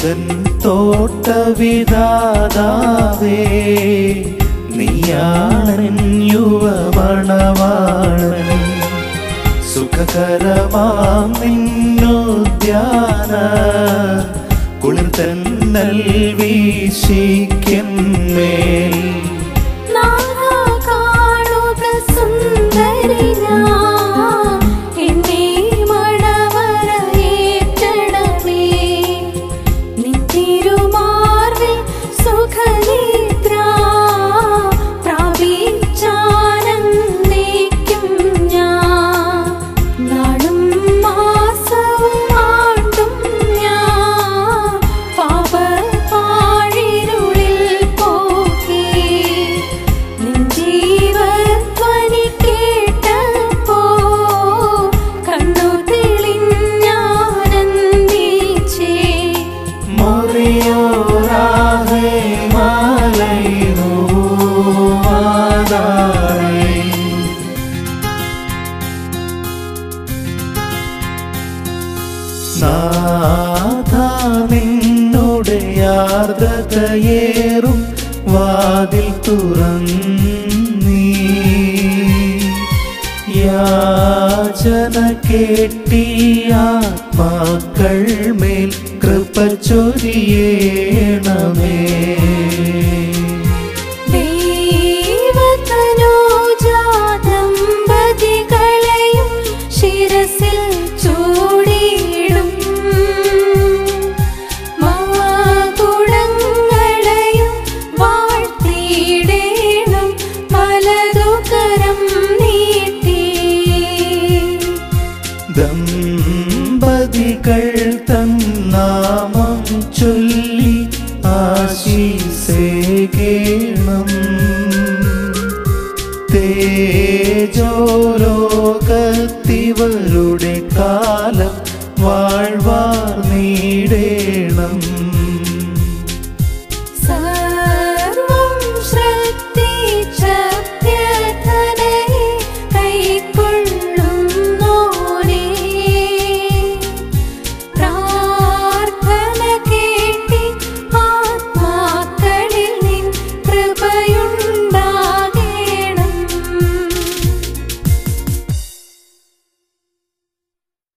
മനുതൻ തോട്ടവിധാതാവേ നീയാണൻ യുവമണവാണൻ സുഖകരമാം നിന്നുദ്യാന കുളിർ തന്നൽ വീശിക്കും മേൽ ആർദ്രതയേറും വാതിൽ തുറന്നീ. യാചന കേട്ടി മേൽ കൃപ ചൊരിയേണമേ. ദമ്പതികൾ തന്നാമം ചൊല്ലി ആശീസേകേണം തേജോലോകത്തിവരുടെ കാലം വാഴ്വാർ നീടേണം.